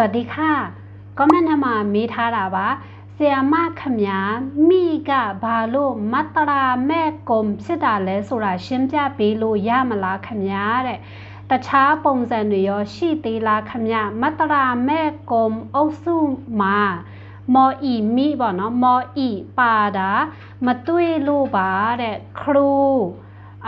วัสดีค่ะคอมเมนต์ထဲမှာမေးထားတာပါဆီယမခမညာမိကဘာလို့မတရာမဲ့ကုံဖြစ်တာလဲဆိုတာရှင်းပြပေးလို့ရမလားခမညာတဲ့တခြားပုံစံတွေရောရှိသေးလားခမညာမတရာမဲ့ကုံအုပ်စုမှာမော်ဤမိပေါ့နော်မော်ဤပါတာမတွေ့လို့ပါတဲ့ခရူ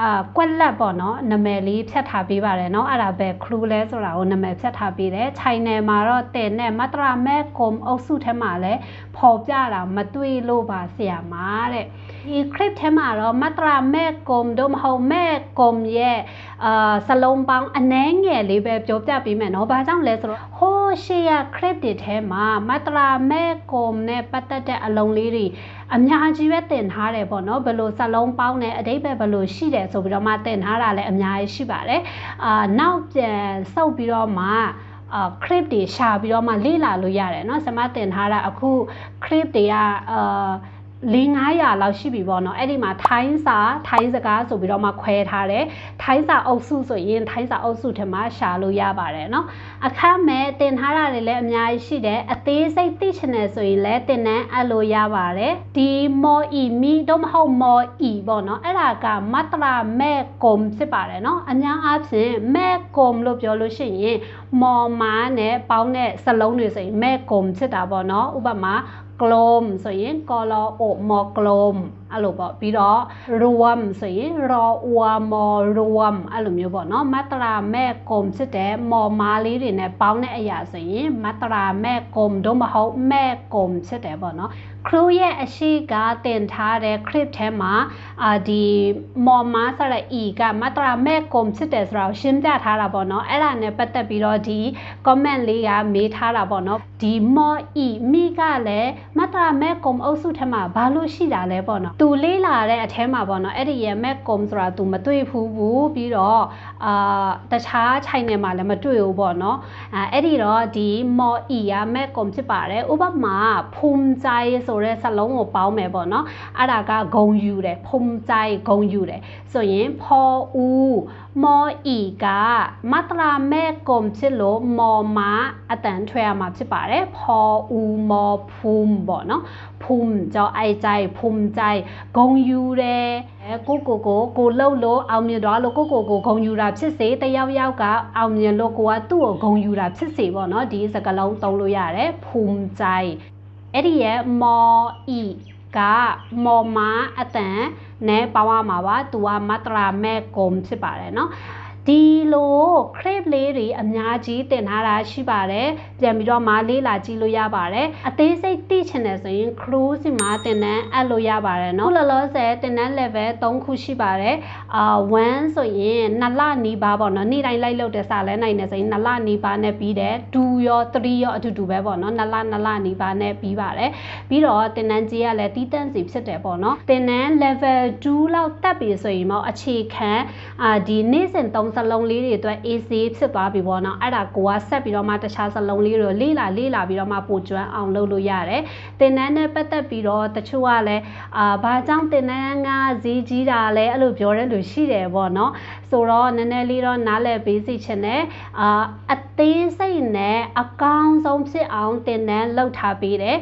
အာကွက်လက်ပေါ့နော်နာမည်လေးဖြတ်ထားပေးပါတယ်เนาะအဲ့ဒါပဲခရူလဲဆိုတာကိုနာမည်ဖြတ်ထားပေးတယ်ခြိုင်နယ်မှာတော့တဲ့နဲ့မတရာမဲ့ကုံအုပ်စုထဲမှာလဲပေါ်ပြတာမတွေ့လို့ပါဆရာမတဲ့ဒီ clip ထဲမှာတော့မတရာမဲ့ကုံတို့မဟုတ်မဲ့ကုံရဲ့အာစလုံးပေါင်းအနှဲငယ်လေးပဲပြောပြပေးမယ်เนาะဘာကြောင့်လဲဆိုတော့ဟိုးရှေ့ရ clip တွေထဲမှာမတရာမဲ့ကုံနဲ့ပတ်သက်တဲ့အလုံးလေးတွေအများကြီးပဲတင်ထားတယ်ပေါ့နော်ဘယ်လိုစလုံးပေါင်းနဲ့အတိတ်ပဲဘယ်လိုရှိတယ် ဆိုပြီးတော့မှတင်ထားတာလည်းအများကြီးရှိပါတယ်အာနောက်ပြန်စုပ်ပြီးတော့မှအာ clip တွေရှာပြီးတော့မှလေ့လာလို့ရတယ်เนาะဆမတင်ထားတာအခု clip တွေကအာ 4-500လောက်ရှိပြီပေါ့နော်အဲ့ဒီမှာထိုင်းစာထိုင်းစကားဆိုပြီးတော့မှခွဲထားတယ်ထိုင်းစာအုပ်စုဆိုရင်ထိုင်းစာအုပ်စုထဲမှာရှာလို့ရပါတယ်เนาะအခမဲ့တင်ထားတာတွေလည်းအများကြီးရှိတယ်အသေးစိတ်သိချင်တယ်ဆိုရင်လည်းတင်နန်းအပ်လို့ရပါတယ်ဒီမော်အီမီတော့မဟုတ်မော်အီပေါ့နော်အဲ့ဒါကမတရာမဲ့ကုံဖြစ်ပါတယ်เนาะအများအားဖြင့်မဲ့ကုံလို့ပြောလို့ရှိရင်မော်မာနဲ့ပေါင်းတဲ့စလုံးတွေဆိုရင်မဲ့ကုံဖြစ်တာပေါ့နော်ဥပမာ ကလုံးဆိုရင်ကောလောအိုမော်ကလုံး အဲ့လိုပေါ့ပြီးတော့ rwam ဆိုရင် ro wa mo rwam အဲ့လိုမျိုးပေါ့နော်မတရာမဲ့ကုံဖြစ်တဲ့မော်မာလေးတွေနဲ့ပေါင်းတဲ့အရာဆိုရင်မတရာမဲ့ကုံတို့မဟုတ်မဲ့ကုံဖြစ်တယ်ပေါ့နော်ခရူရဲ့အရှိကတင်ထားတဲ့ clip ထဲမှာအာဒီမော်မာဆိုတဲ့ e ကမတရာမဲ့ကုံဖြစ်တယ်ဆိုတာကိုရှင်းပြထားတာပေါ့နော်အဲ့ဒါနဲ့ပတ်သက်ပြီးတော့ဒီ comment လေးကမေးထားတာပေါ့နော်ဒီမော် e မိကလည်းမတရာမဲ့ကုံအုပ်စုထဲမှာဘာလို့ရှိတာလဲပေါ့နော်သူလေးလာတဲ့အထဲမှာပေါ့နော်အဲ့ဒီရဲ့မဲ့ကုံဆိုတာသူမတွေ့ဘူးဘူးပြီးတော့အာတခြား channel မှာလည်းမတွေ့ဘူးပေါ့နော်အဲအဲ့ဒီတော့ဒီမော် e ကမဲ့ကုံဖြစ်ပါတယ်ဥပမာဖုံကြိုင်ဆိုတဲ့စလုံးကိုပေါင်းမယ်ပေါ့နော်အဲ့ဒါကဂုံယူတယ်ဖုံကြိုင်ဂုံယူတယ်ဆိုရင်ဖော်ဦးမော် e ကမတရာမဲ့ကုံဖြစ်လို့မော်မာအတန်ထွက်ရမှာဖြစ်ပါတယ်ဖော်ဦးမော်ဖုံပေါ့နော်ဖုံကြောင့်အိုက်ကြိုင်ဖုံကြိုင်ဂုံယူတယ်အဲကိုကိုကိုကိုလှုပ်လို့အောင်မြင်သွားလို့ကိုကိုကိုဂုံယူတာဖြစ်စေတယောက်ယောက်ကအောင်မြင်လို့ကိုကသူ့ကိုဂုံယူတာဖြစ်စေပေါ့နော်ဒီစကားလုံးသုံးလို့ရတယ်ဖုံကြိုင် အဲ့ဒီရဲ့မော်ဤကမော်မာအတန်နဲ့ပေါင်းရမှာပါသူကမတရာမဲ့ကုံဖြစ်ပါတယ်เนาะ ဒီလို crave လေးတွေအများကြီးတင်ထားတာရှိပါတယ်ပြန်ပြီးတော့မှလေ့လာကြည့်လို့ရပါတယ်အသေးစိတ်သိချင်တယ်ဆိုရင် cruise စီမှာတင်တန်းအပ်လို့ရပါတယ်နော်လောလောဆယ်တင်တန်း level 3ခုရှိပါတယ်အာ1ဆိုရင်2လနီးပါးပေါ့နော်နေ့တိုင်းလိုက်လုပ်တဲ့စာလဲနိုင်တယ်ဆိုရင်2လနီးပါးနဲ့ပြီးတယ်2ရော3ရောအတူတူပဲပေါ့နော်2လ2လနီးပါးနဲ့ပြီးပါတယ်ပြီးတော့တင်တန်းကြီးကလည်းတီးတန့်စီဖြစ်တယ်ပေါ့နော်တင်တန်း level 2လောက်တက်ပြီဆိုရင်ပေါ့အခြေခံအာဒီနေ့စဉ်3စလုံးလေးတွေအတွက် AC ဖြစ်သွားပြီပေါ့နော်အဲ့ဒါကိုကဆက်ပြီးတော့မှတခြားစလုံးလေးတွေလေးလာလေးလာပြီးတော့မှပိုကျွမ်းအောင်လုပ်လို့ရတယ်တင်တန်းနဲ့ပတ်သက်ပြီးတော့တချို့ကလည်းအာဘာကြောင့်တင်တန်းကဈေးကြီးတာလဲအဲ့လိုပြောတဲ့လူရှိတယ်ပေါ့နော်ဆိုတော့နည်းနည်းလေးတော့နားလည်ပေးစီချင်တယ်အာအသေးစိတ်နဲ့အကောင်းဆုံးဖြစ်အောင်တင်တန်းလုပ်ထားပေးတယ်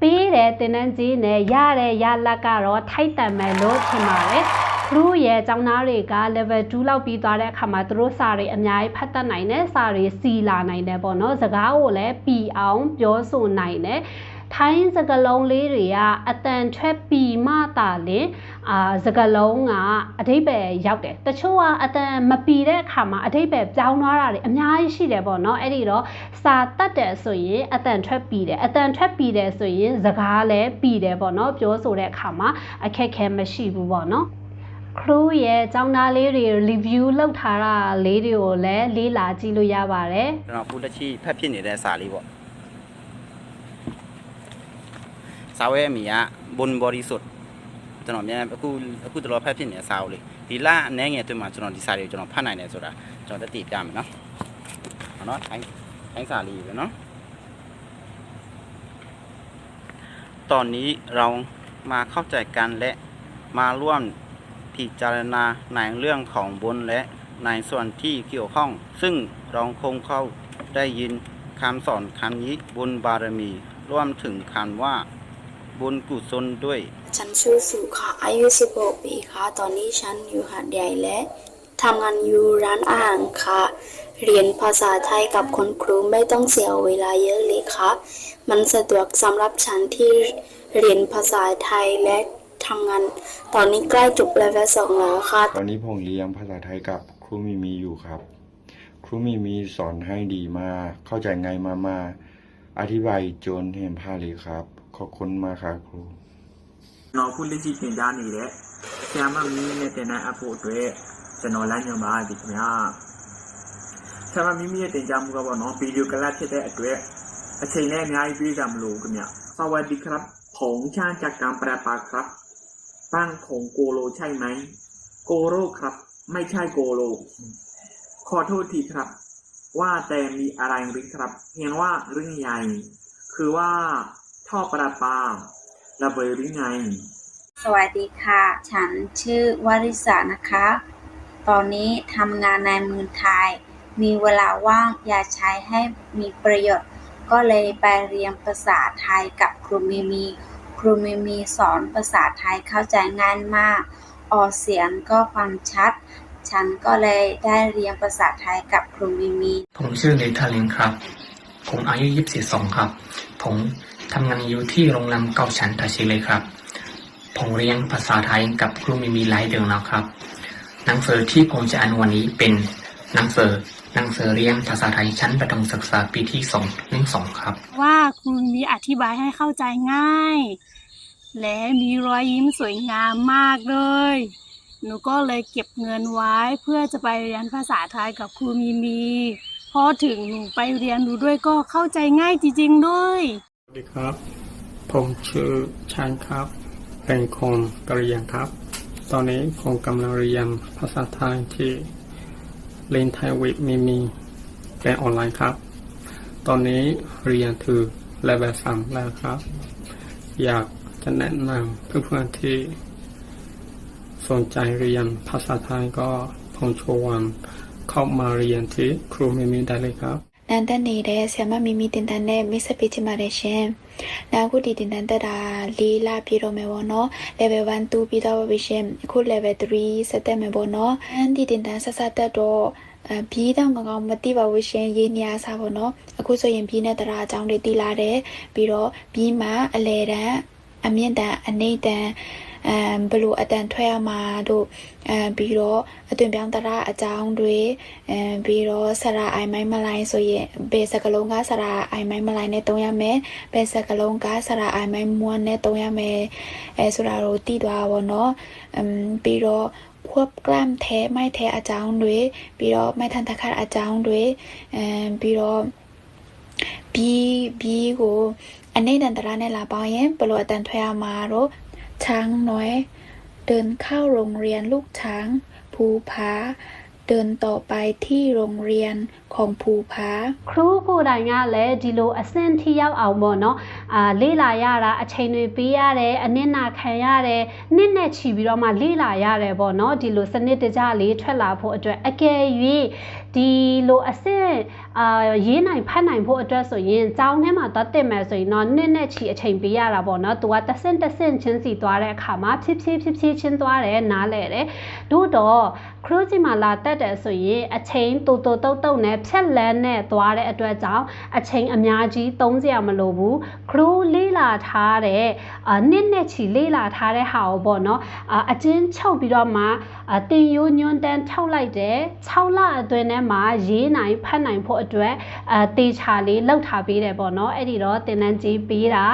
ပေးတယ်တင်တန်းကြီးနဲ့ရတဲ့ရလက်ကတော့ထိုက်တန်မယ်လို့ထင်ပါတယ် သူတို့ရဲ့ကျောင်းသားတွေက level 2လောက်ပြီးသွားတဲ့အခါမှာသူတို့စာတွေအများကြီးဖတ်တတ်နိုင်တယ်စာတွေစီလာနိုင်တယ်ပေါ့နော်စကားကိုလည်းပြီးအောင်ပြောဆိုနိုင်တယ်ထိုင်းစကလုံးလေးတွေကအတန်ထွက်ပြီးမှသာလင်အာစကလုံးကအတိပ္ပယ်ရောက်တယ်တချို့ကအတန်မပီတဲ့အခါမှာအတိပ္ပယ်ပြောင်းသွားတာတွေအများကြီးရှိတယ်ပေါ့နော်အဲ့ဒီတော့စာတတ်တယ်ဆိုရင်အတန်ထွက်ပြီးတယ်အတန်ထွက်ပြီးတယ်ဆိုရင်စကားလည်းပြီးတယ်ပေါ့နော်ပြောဆိုတဲ့အခါမှာအခက်ခဲမရှိဘူးပေါ့နော် crew ရဲ့ចောင်းသားလေးတွေ review လုပ်ထားတာလေးတွေကိုလည်းလေးလာကြည့်လို့ရပါတယ် ကျွန်တော်အခုလက်ရှိဖတ်ဖြစ်နေတဲ့စာလေးပေါ့စာဝဲအမီက bun body suit ကျွန်တော်မြန်အခုအခုတော်ဖတ်ဖြစ်နေတဲ့စာအုပ်လေးဒီလအနေငယ်အတွင်းမှာကျွန်တော်ဒီစာတွေကိုကျွန်တော်ဖတ်နိုင်တယ်ဆိုတာကျွန်တော်တတိပြမယ်နော်ဟုတ်နော်ထိုင်းထိုင်းစာလေးပဲနော်ตอนนี้เรามาเข้าใจกันและมาร่วม พิจารณาในเรื่องของบุญและในส่วนที่เกี่ยวข้อง ซึ่งเราคงเข้าได้ยินคำสอนคำนี้บุญบารมีรวมถึงคำว่า บุญกุศลด้วย ฉันชื่อสุค่ะอายุ 16 ปีค่ะ ตอนนี้ฉันอยู่หาดใหญ่และทำงานอยู่ร้านอาหารค่ะ เรียนภาษาไทยกับคุณครูไม่ต้องเสียเวลาเยอะเลยค่ะ มันสะดวกสำหรับฉันที่เรียนภาษาไทยและ ทำงาน ตอนนี้ใกล้จบเลเวลสองแล้วค่ะ ตอนนี้ผมเรียนภาษาไทยกับครูมีมีอยู่ครับ ครูมีมีสอนให้ดีมาก เข้าใจง่ายมากๆอธิบายจนเห็นภาพเลยครับ ขอบคุณมากครับครู ကျွန်တော်အခုလက်ရှိသင်ကြားနေတဲ့ဆရာမမီးမီနဲ့တင်တဲ့အပ်ဖို့အတွက်ကျွန်တော်လမ်းညွှန်ပါဒီခင်ဗျာဆရာမမီးမီရဲ့တင်ကြားမှုကပေါ့နော်ဗီဒီယိုကလပ်ဖြစ်တဲ့အတွက်အချိန်နဲ့အများကြီးပြေးကြမလို့ခင်ဗျสวัสดีครับผมช่างจากการแปลปลาครับ ตั้งของโกโลใช่ไหม โกโรครับ ไม่ใช่โกโล ขอโทษทีครับ ว่าแต่มีอะไรหรือครับ เห็นว่าเรื่องใหญ่ คือว่าท่อประปาระเบิดหรือไง สวัสดีค่ะ ฉันชื่อวริษานะคะ ตอนนี้ทำงานในเมืองไทย มีเวลาว่างอยากใช้ให้มีประโยชน์ ก็เลยไปเรียนภาษาไทยกับครูมีมีค รูมีมีสอนภาษาไทยเข้าใจง่ายมาก ออกเสียงก็ฟังชัด ฉันก็เลยได้เรียนภาษาไทยกับครูมีมี ผมชื่อเลทาลินครับ ผมอายุ22ครับ ผมทำงานอยู่ที่โรงแรมเกาชันทาชิเลยครับ ผมเรียนภาษาไทยกับครูมีมีหลายเดือนแล้วครับ หนังสือที่ผมจะอ่านวันนี้เป็นหนังสือ หนังสือเรียนภาษาไทยชั้นประถมศึกษาปีที่สองหนึ่งสองครับ ว่าครูมีอธิบายให้เข้าใจง่าย และมีรอยยิ้มสวยงามมากเลย หนูก็เลยเก็บเงินไว้เพื่อจะไปเรียนภาษาไทยกับครูมีมีพอถึงหนูไปเรียนรู้ด้วยก็เข้าใจง่ายจริงๆด้วยสวัสดีครับ ผมชื่อชานครับ เป็นคนกะเหรี่ยงครับ ตอนนี้ผมกำลังเรียนภาษาไทยที่ เล่นไทยเวิกมีมีแกออนไลน์ครับ ตอนนี้เรียนถือเลเวลสามแล้วครับ อยากจะแนะนำเพื่อนๆที่สนใจเรียนภาษาไทยก็พงชวนเข้ามาเรียนที่ครูมีมีได้เลยครับนั่นตอนนี้ได้เสียมามีมีตินตันเน่ม่สปิจิมาเรเชม နောက်အခုဒီတင်တန်တက်တာ၄လပြည့်တော့မယ်ပေါ့နော်။ level 1 2ပြီးတော့ပါပြီရှင်။အခု level 3ဆက်တက်မယ်ပေါ့နော်။အန်ဒီတင်တန်ဆက်ဆက်တက်တော့အဲဘီးတော့ငကောင်းမသိပါဘူးရှင်ရေးနေရစားပေါ့နော်အခုဆိုရင်ဘီးနဲ့တရာအကြောင်းတွေတည်လာတယ်ပြီးတော့ဘီးမှာအလဲတန်းအမြင့်တန်းအနှိမ့်တန်း အဲဘလို့အတန်ထွက်ရမှာတို့အဲပြီးတော့အသွင်ပြောင်းတရာအကြောင်းတွေအဲပြီးတော့ဆရာအိုင်မိုင်းမလိုင်းဆိုရင်ဘယ်စကလုံးကဆရာအိုင်မိုင်းမလိုင်းနဲ့တုံးရမယ်ဘယ်စကလုံးကဆရာအိုင်မိုင်းမွန်းနဲ့တုံးရမယ်အဲဆိုတာကိုတည်သွားပါတော့အမ်ပြီးတော့ควบกล้ามแท้ไม่แท้อาจารย์ด้วยပြီးတော့ไม่ทันตะคัดอาจารย์ด้วยအဲပြီးတော့ဘီဘီကိုအနေတန်တရာနဲ့လာပေါင်းရင်ဘယ်လိုအတန်ထွက်ရမှာတော့ ช้างน้อย เดินเข้าโรงเรียนลูกช้าง ภูผา เดินต่อไปที่โรงเรียนของภูผา ครูကိုယ်တိုင်ကလည်းဒီလိုအဆင့်ထိရောက်အောင်ပေါ့နော်အာလေ့လာရတာအချိန်တွေပေးရတယ်အနစ်နာခံရတယ်နှစ်နဲ့ချီပြီးတော့မှလေ့လာရတယ်ပေါ့နော်ဒီလိုစနစ်တကျလေးထွက်လာဖို့အတွက်အကယ်၍ ဒီလိုအဆင့်အာရေးနိုင်ဖတ်နိုင်ဖို့အတွက်ဆိုရင်ကျောင်းထဲမှာသွားတင်မယ်ဆိုရင်တော့နှစ်နဲ့ချီအချိန်ပေးရတာပေါ့နော်သူကတစ်ဆင့်တစ်ဆင့်ချင်းစီသွားတဲ့အခါမှာဖြည်းဖြည်းဖြည်းဖြည်းချင်းသွားတယ်နားလဲတယ်တို့တော့ခရိုးကြီးမှာလာတက်တယ်ဆိုရင်အချိန်တူတူတုတ်တုတ်နဲ့ဖြက်လန်းနဲ့သွားတဲ့အတွက်ကြောင့်အချိန်အများကြီးသုံးစရာမလိုဘူးခရိုးလေးလာထားတဲ့အာနှစ်နဲ့ချီလေးလာထားတဲ့ဟာကိုပေါ့နော်အာအချင်းချုပ်ပြီးတော့မှအာတင်ယိုးညွန်းတန်းထုတ်လိုက်တယ်6လအတွင်းထဲမှာရေးနိုင်ဖတ်နိုင်ဖို့အတွက်အာတေချာလေးလောက်ထားပေးတယ်ပေါ့နော်အဲ့ဒီတော့တင်တန်းကြီးပေးတာ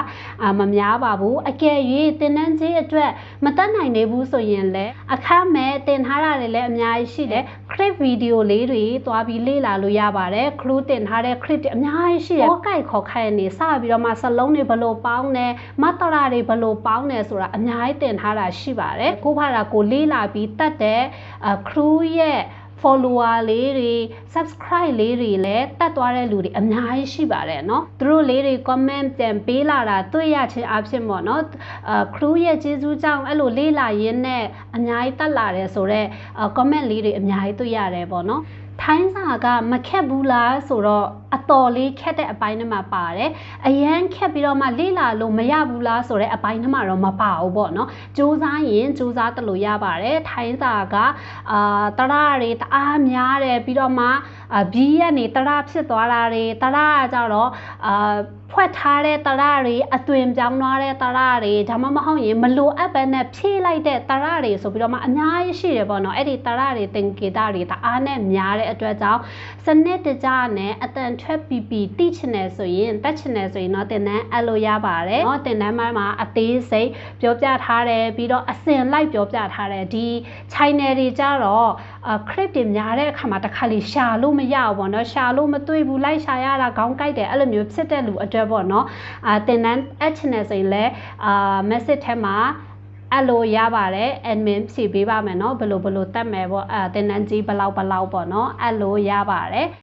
အာမများပါဘူးအကယ်၍တင်တန်းကြီးအတွက်မတက်နိုင်နေဘူးဆိုရင်လည်းအခမဲ့တင်ထားတာတွေလည်းအများကြီးရှိတယ် clip video လေးတွေသွားပြီးလေ့လာလို့ရပါတယ် crew တင်ထားတဲ့ clip တွေအများကြီးရှိတယ်။ဟောကိုက်ခေါ်ခိုင်နေစပြီးတော့မှစလုံးတွေဘလို့ပေါင်းတယ်မတ်တရာတွေဘလို့ပေါင်းတယ်ဆိုတာအများကြီးတင်ထားတာရှိပါတယ်။ကိုဖာတာကိုလေ့လာပြီးတတ်တဲ့အာ crew ရဲ့ follower လေးတွေ subscribe လေးတွေလည်းတက်သွားတဲ့လူတွေအများကြီးရှိပါတယ်เนาะသူတို့လေးတွေ comment ပြန်ပေးလာတာတွေ့ရချင်းအဖြစ်ပေါ့เนาะအာ crew ရဲ့ကျေးဇူးကြောင့်အဲ့လိုလေးလာရင်းနဲ့အများကြီးတက်လာတယ်ဆိုတော့ comment လေးတွေအများကြီးတွေ့ရတယ်ပေါ့เนาะ ထိုင်းစာကမခက်ဘူးလားဆိုတော့အတော်လေးခက်တဲ့အပိုင်းတွေမှာပါတယ်အရန်ခက်ပြီးတော့မှလေ့လာလို့မရဘူးလားဆိုတဲ့အပိုင်းတွေမှာတော့မပါဘူးပေါ့နော်စူးစမ်းရင်စူးစမ်းတလို့ရပါတယ်ထိုင်းစာကအာတရတွေတအားများတယ်ပြီးတော့မှအာဘီးကနေတရဖြစ်သွားတာတွေတရကကြတော့အာ ဖွက်ထားတဲ့တရတွေအသွင်ပြောင်းသွားတဲ့တရတွေဒါမှမဟုတ်ရင်မလိုအပ်ပဲနဲ့ဖြည့်လိုက်တဲ့တရတွေဆိုပြီးတော့မှအများကြီးရှိတယ်ပေါ့နော်အဲ့ဒီတရတွေသင်္ကေတတွေတအားနဲ့များတဲ့အတွက်ကြောင့်စနစ်တကျနဲ့အတန်ထွက်ပြီးပြီးတိချင်တယ်ဆိုရင်တက်ချင်တယ်ဆိုရင်တော့တင်တန်းအပ်လို့ရပါတယ်နော်တင်တန်းမှာအသေးစိတ်ပြောပြထားတယ်ပြီးတော့အစင်လိုက်ပြောပြထားတယ်ဒီ channel တွေကြတော့ crib တွေများတဲ့အခါမှာတစ်ခါလေရှာလို့မရဘူးပေါ့နော်ရှာလို့မတွေ့ဘူးလိုက်ရှာရတာခေါင်းကိုက်တယ်အဲ့လိုမျိုးဖြစ်တဲ့လူအတွပေါ့နော်အာသင်တန်း add channel ဆိုရင်လည်းအာ message ထဲမှာအဲ့လိုရပါတယ် admin ဖြည့်ပေးပါမယ်เนาะဘယ်လိုဘယ်လိုတက်မယ်ပေါ့အဲသင်တန်းကြီးဘယ်လောက်ဘယ်လောက်ပေါ့เนาะအဲ့လိုရပါတယ်